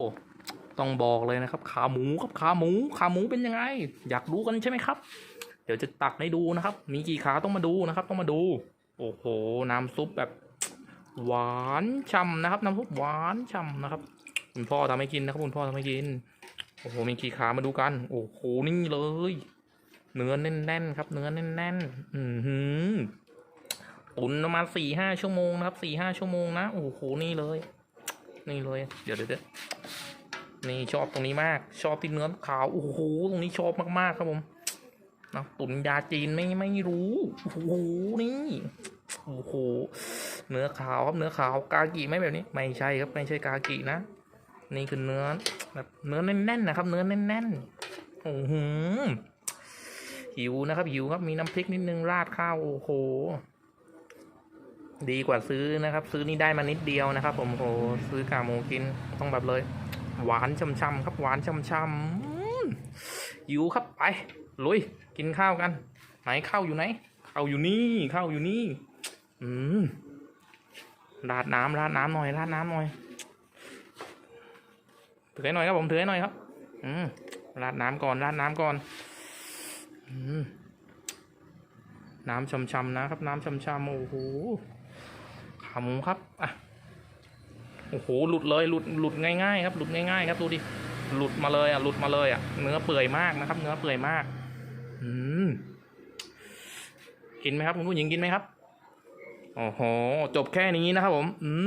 โอ้ต้องบอกเลยนะครับ ขาหมูครับขาหมู ขาหมูเป็นยังไง อยากดูกันใช่ไหมครับ เดี๋ยวจะตักให้ดูนะครับ มีกี่ขาต้องมาดูนะครับ ต้องมาดู โอ้โห น้ำซุปแบบ หวานฉ่ำนะครับ น้ำซุปหวานฉ่ำนะครับ คุณพ่อทำให้กินนะครับ คุณพ่อทำให้กิน โอ้โห มีกี่ขามาดูกัน โอ้โห นี่เลย เนื้อแน่นๆครับ เนื้อแน่นๆ อือหือตุนประมาณสี่ห้าชั่วโมงนะครับสี่ห้าชั่วโมงนะ โอ้โห นี่เลย นี่เลย เดี๋ยวเดี๋ยว นี่ชอบตรงนี้มาก ชอบที่เนื้อขาว โอ้โห ตรงนี้ชอบมากๆครับผมนะตุนยาจีนไม่ไม่รู้ โอ้โห นี่ โอ้โห เนื้อขาวครับ เนื้อขาว กากิไหมแบบนี้ ไม่ใช่ครับ ไม่ใช่กากินะ นี่คือเนื้อแบบเนื้อแน่นๆนะครับ เนื้อแน่นๆ โอ้โห หิวนะครับ หิวครับ มีน้ำพริกนิดนึงราดข้าว โอ้โห ดีกว่าซื้อนะครับ ซื้อนี่ได้มานิดเดียวนะครับ ผมโอ้โหซื้อกาหมูกิน ต้องแบบเลย หวานช่ำๆครับหวานช่ำๆอืมหิวครับไปลุยกินข้าวกัน ไหนข้าวอยู่ไหนข้าวอยู่นี่ข้าวอยู่นี่ อืมราดน้ำราดน้ำหน่อยราดน้ำหน่อยถือให้หน่อยครับผมถือให้หน่อยครับ อืมราดน้ำก่อนราดน้ำก่อน อืมน้ำช่ำๆนะครับ น้ำช่ำๆโอ้โหขาหมูครับอะ โอ้โหหลุดเลยหลุดหลุดง่ายๆครับหลุดง่ายๆครับดูดิหลุดมาเลยอะหลุดมาเลยอะเนื้อเปื่อยมากนะครับ เนื้อเปื่อยมาก อืมกินไหมครับคุณผู้หญิงกินไหมครับโอ้โหจบแค่นี้นะครับผม อืม